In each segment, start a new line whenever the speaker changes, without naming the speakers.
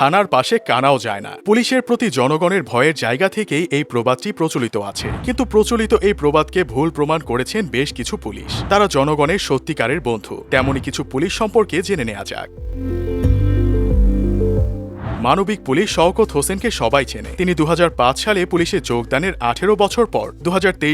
থানার পাশে কানাও যায় না। পুলিশের প্রতি জনগণের ভয়ের জায়গা থেকেই এই প্রবাদটি প্রচলিত আছে। কিন্তু প্রচলিত এই প্রবাদকে ভুল প্রমাণ করেছেন বেশ কিছু পুলিশ। তারা জনগণের সত্যিকারের বন্ধু। তেমনই কিছু পুলিশ সম্পর্কে জেনে নেওয়া যাক। মানবিক পুলিশ শওকত হোসেনকে সবাই চেনে। তিনি দু হাজার পাঁচ সালে পুলিশে যোগদানের আঠেরো বছর পর দু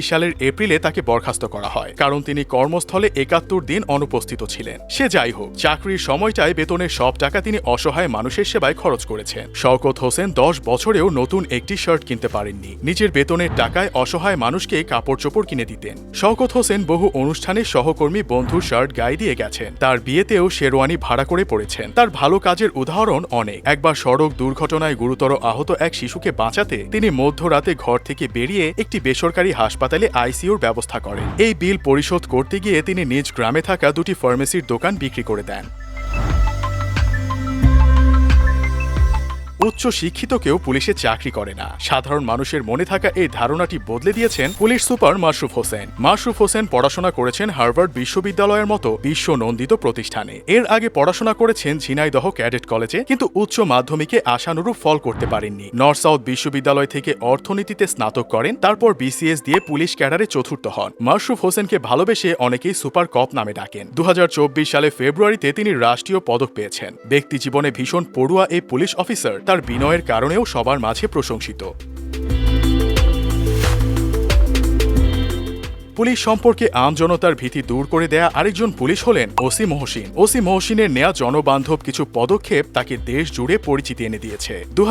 সালের এপ্রিলে তাকে বরখাস্ত করা হয়, কারণ তিনি কর্মস্থলে একাত্তর দিন অনুপস্থিত ছিলেন। সে যাই হোক, চাকরির সময়টায় বেতনের সব টাকা তিনি অসহায় মানুষের সেবায় খরচ করেছেন। শওকত হোসেন দশ বছরেও নতুন একটি শার্ট কিনতে পারেননি। নিজের বেতনের টাকায় অসহায় মানুষকে কাপড় চোপড় কিনে দিতেন। শওকত হোসেন বহু অনুষ্ঠানে সহকর্মী বন্ধুর শার্ট গায়ে দিয়ে গেছেন। তার বিয়েতেও শেরওয়ানি ভাড়া করে পড়েছেন। তার ভালো কাজের উদাহরণ অনেক। একবার সড়ক দুর্ঘটনায় গুরুতর আহত এক শিশুকে বাঁচাতে তিনি মধ্যরাতে ঘর থেকে বেরিয়ে একটি বেসরকারি হাসপাতালে আইসিউর ব্যবস্থা করেন। এই বিল পরিশোধ করতে গিয়ে তিনি নিজ গ্রামে থাকা দুটি ফার্মেসির দোকান বিক্রি করে দেন। উচ্চ শিক্ষিত কেউ পুলিশে চাকরি করে না। সাধারণ মানুষের মনে থাকা এই ধারণাটি বদলে দিয়েছেন পুলিশ সুপার মাসুফ হোসেন। মাসুফ হোসেন পড়াশোনা করেছেন হার্ভার্ড বিশ্ববিদ্যালয়ের মতো বিশ্ব নন্দিত প্রতিষ্ঠানে। এর আগে পড়াশোনা করেছেন ঝিনাইদহ ক্যাডেট কলেজে, কিন্তু উচ্চ মাধ্যমিকে আশানুরূপ ফল করতে পারেননি। নর্থ সাউথ বিশ্ববিদ্যালয় থেকে অর্থনীতিতে স্নাতক করেন, তারপর বিসিএস দিয়ে পুলিশ ক্যাডারে চতুর্থ হন। মাসুফ হোসেনকে ভালোবেসে অনেকেই সুপার কপ নামে ডাকেন। দু হাজার চব্বিশ সালে ফেব্রুয়ারিতে তিনি রাষ্ট্রীয় পদক পেয়েছেন। ব্যক্তি জীবনে ভীষণ পড়ুয়া এই পুলিশ অফিসার, তার বিনয়ের কারণেও সবার মাঝে প্রশংসিত। পুলিশ সম্পর্কে আমজনতার ভীতি দূর করে দেয়া আরেকজন পুলিশ হলেন ওসি মহসিন। ওসি মহসিনের নেয়া জনবান্ধব কিছু পদক্ষেপ তাকে দেশ জুড়ে পরিচিতি এনে দিয়েছে। দু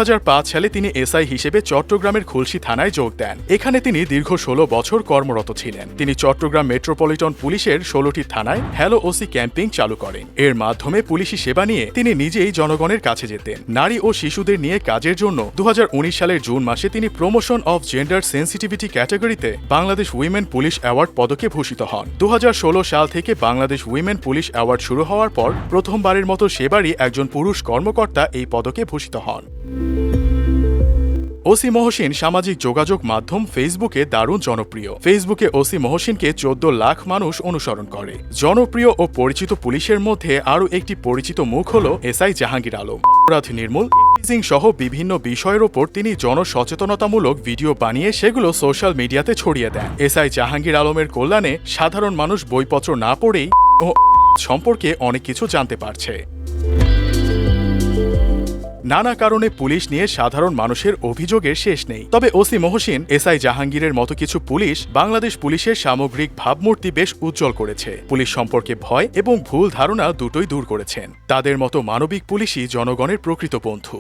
সালে তিনি এসআই হিসেবে চট্টগ্রামের খুলশি থানায় যোগ দেন। এখানে তিনি দীর্ঘ ষোলো বছর কর্মরত ছিলেন। তিনি চট্টগ্রাম মেট্রোপলিটন পুলিশের ষোলোটি থানায় হ্যালো ওসি ক্যাম্পিং চালু করেন। এর মাধ্যমে পুলিশি সেবা নিয়ে তিনি নিজেই জনগণের কাছে যেতেন। নারী ও শিশুদের নিয়ে কাজের জন্য দু হাজার উনিশ সালের জুন মাসে তিনি প্রমোশন অফ জেন্ডার সেন্সিটিভিটি ক্যাটাগরিতে বাংলাদেশ উইমেন পুলিশ অ্যাওয়ার্ড পদকে ভূষিত হন। দু সাল থেকে বাংলাদেশ উইমেন পুলিশ অ্যাওয়ার্ড শুরু হওয়ার পর প্রথমবারের মতো সেবারই একজন পুরুষ কর্মকর্তা এই পদকে ভূষিত হন। ওসি মহসিন সামাজিক যোগাযোগ মাধ্যম ফেসবুকে দারুণ জনপ্রিয়। ফেসবুকে ওসি মহসিনকে চোদ্দ লাখ মানুষ অনুসরণ করে। জনপ্রিয় ও পরিচিত পুলিশের মধ্যে আরও একটি পরিচিত মুখ হল এসআই জাহাঙ্গীর আলম। অপরাধ নির্মূল ইফটিজিং সহ বিভিন্ন বিষয়ের ওপর তিনি জনসচেতনতামূলক ভিডিও বানিয়ে সেগুলো সোশ্যাল মিডিয়াতে ছড়িয়ে দেন। এসআই জাহাঙ্গীর আলমের কল্যাণে সাধারণ মানুষ বইপত্র না পড়েই ও সম্পর্কে অনেক কিছু জানতে পারছে। নানা কারণে পুলিশ নিয়ে সাধারণ মানুষের অভিযোগের শেষ নেই। তবে ওসি মহসিন এসআই জাহাঙ্গীরের মতো কিছু পুলিশ বাংলাদেশ পুলিশের সামগ্রিক ভাবমূর্তি বেশ উজ্জ্বল করেছে। পুলিশ সম্পর্কে ভয় এবং ভুল ধারণা দুটোই দূর করেছেন। তাদের মতো মানবিক পুলিশই জনগণের প্রকৃত বন্ধু।